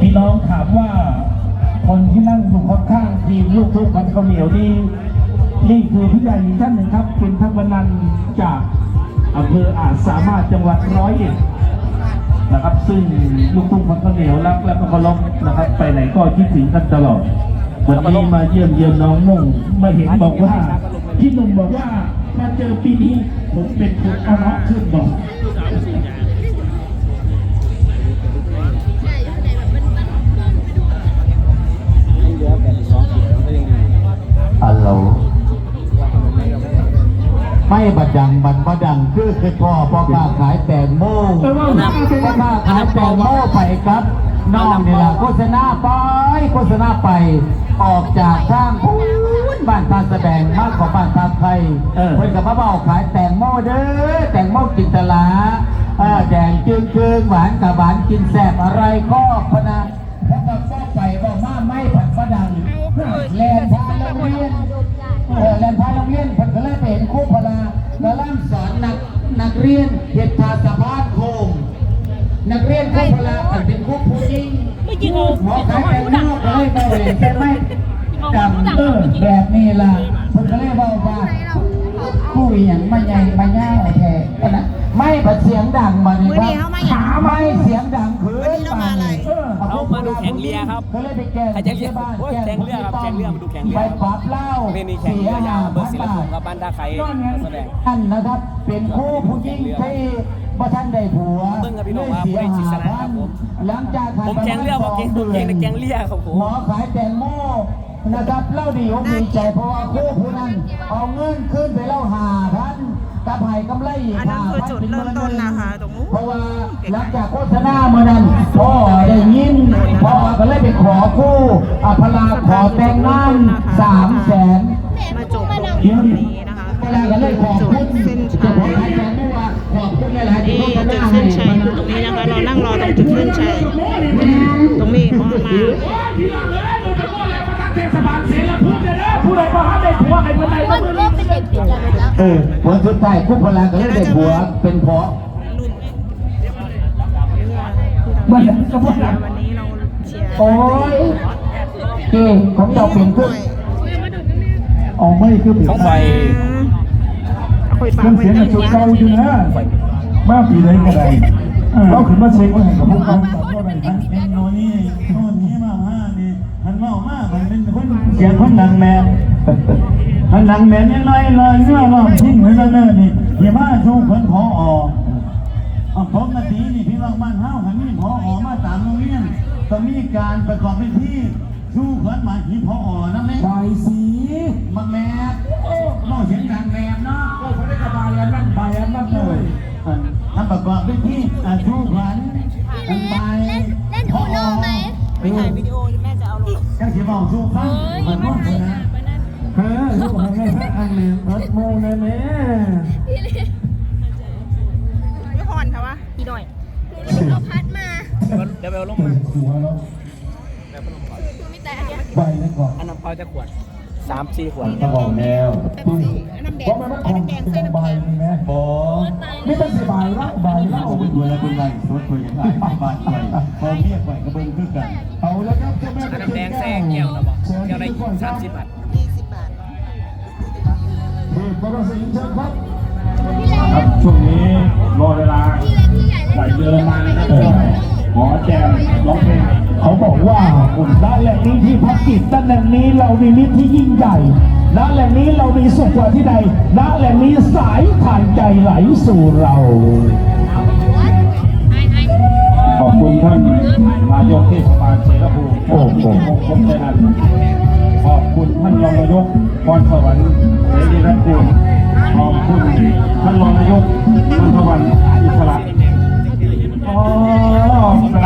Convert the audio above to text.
พี่น้องถามว่าคนที่นั่งอยู่ข้างๆทีมลูกทุ่งพันข้าเหนียวนี่นี่คือผู้ใหญ่ท่านหนึ่งครับเป็นทัพพนันจากอำเภออาจสามารถจังหวัดร้อยเอ็ดนะครับ ซึ่งลูกทุ่งพันข้าเหนียวรักและก็เคารพนะครับ ไปไหนก็คิดถึงกันตลอดวันนี้มาเยี่ยมเยี่ยมน้องมุ่งมาเห็นบอกว่าพี่หนุ่มบอกว่ามาเจอปีนี้ผมเป็นคนเอาเนาะขึ้นบอก บัดดังบันบัดังคือคือพ่อพ่อกล้าขายแตงโมพ่อกล้าขายแตงโมไปครับน้องนี่ละโฆษณาไปโฆษณาไปออกจากข้างพูนบ้านตาแสดงมากของบ้านตาไทยเพิ่นกับมาบอกขายแตงโมเด้อแตงโมกินตลาแดงจึงเคืองหวานกับหวานกินแสบอะไรก็พนะแล้วก็ฟ้าไปบอกมาไม่ผัดประดังแลนพาโรงเรียนเออแลนพาโรงเรียนเพิ่นก็เลยไปเห็นครูพลาแล้วล่ำสอนนักนัก เรียนเฮ็ดภาษาพาดโคม นักเรียนครูพลาเพิ่นเป็นครูผู้หญิงไม่จริงเอาหมอขายแตงโมก็เลยมาเห็นใช่ไหมจำเออแบบนี้ล่ะเพิ่นก็เลยบอกว่าผู้อหย่างมาใหญ่มาย่าโอเคก็นะไม่ประเสียงดังมานี่ครับขาไม่เสียงดังคืนมานี่เออ เอา มาดูแข่งเรือครับก็เลยไปแก้ใครจะเรียกที่บ้านโอ้ยก้แข่งเรือครับแข่งเรือมาดูแข่งเรือไปปรับเหล้านี่นี่แข่งเรือยาวเบอร์ศิลปงศ์กับบ้านท่าไข่แสดงท่านนะครับ เป็นคู่ผู้หญิงที่บ่ท่านได้ผัวเบิ่งครับพี่น้องครับผู้ใดสิชนะครับผมหลังจากผ่านผมแข่งเรือผมแข่งผมแข่งในแข่งเรือครับผมหมอขายแตงโมนะครับเล่าดีอกดีใจเพราะว่าคู่ผู้นั้นเอาเงินขึ้นไปเล่าหาพันกับไผ่กำไรอีกอันนั้นคือจุดเริ่มต้นนะคะตรงนู้นเพราะว่าหลังจากโฆษณาเมื่อนั้นพ่อได้ยิน พ่อก็เลยไปขอคู่อัพลาขอแต่งงานสามแสนมาจบตรงนี้นะคะเวลาก็เลยขอบจุดคุณเส้นเจ้าชัของยรายการไม่ว่าขอบคุณหลายๆที่นี่โฆษจุดณาเส้นชัยอยู่ตรงนี้นะคะ เรานั่งรอตรงจุดเส้นชัยตรงนี้เขาเอามาผู้ใดก็ห้ามได้ผัวใครเมื่อใดก็มันก็เป็นเด็กผิดแล้วแล้วเออผลสุดท้ายคู่พลาก็เลยได้ผัวเป็นเพราะเมื่อก็พูดวันนี้เราเชียร์ โอ้ยเก่ของเจ้าเป็นขึ้นอ๋อไม่คือเปลี่ยต้อนงไฟเครื่องงไปเสียงกักับชุดเนี่ยเก่าอยู่นะมาปีใดก็ได้เราขึ้นมาเช็คว่าเห็นกับพวกเขาจับว่าอะไรนะเป็นน้อยนี่โน่นนี้มาห้านี่มันเมามากมันเป็นคนเสียงคนนางแมนมันหนังแม่นยังไงเลยเมื่อรอบทิ้งไว้แล้วเนิ่นนี่เดี๋ยวมาชูเพิ่นพอออะปกตินี่พี่น้องบ้านเฮาคันนี้พออมาตามโรงเรียน ต้องมีการประกอบพิธีชูเพิ่นมาหีพออนำแม่ใบสีมาแม่โอ้เมาเสียงดังแม่เนาะก็เขาได้กระบาลแล้วนั่นใบอันนั่นเลยทำประกอบพิธีอะชูเพิ่นอันไปเล่นเล่นอูโน่ไหมไม่ถ่ายวิดีโอแม่จะเอาลงจังสิเว้าชูฟังมันว่าเพิ่นนะเฮ้ยลูกของแม่พระอันหนึ่งรถโมงเลยแม่ไม่พอนค่ะวะอีหน่อยเอาพัดมา เดี๋ยวไปเอาลงเปิมาดหัวแล้วคือไม่แต่อันเนี้ยใบแล้วก่อนอันน้ำเปล่าจะขวดสามสี่ขวดกระบอกแนวเป็นสีน้ำแดเพราะงมันมันเอาของน้ำแดงใส่ใบน้ำแข็งนี่ไหมบอไม่ต้องสบายแล้วใบแล้วเอาไปดูแลเป็นไรรถคุยกันได้บ้านไปพอเมียไปก็เบิ่งคือกันเอาแล้วครับเจ้าแม่อันน้ำแดงแซ่แก้วนะบอกแก้วได้สามสิบบาท20บาทเด็กบริษัทเชิญครับพี่เล็ครับกช่วงนี้รอเวลา อแจมร้องเพลงเขาบอกว่าด้านแหล่งนี้ที่พักกิจด้านแหล่งนี้เรามีมิตรที่ยิ่งใหญ่ด้านแหล่งนี้เรามีสุขกว่าที่ใดด้านแหล่งนี้สายผ่านใจไหลสู่เรา ขอบคุณท่านนายกเทศบาลเสรภูมิโอ้โหคมใจนันขอบคุณท่านรองนายกพรสวรรค์เสรีรัตน์ขอบคุณท่านรองนายกพรสวรรค์อิสระ Oh.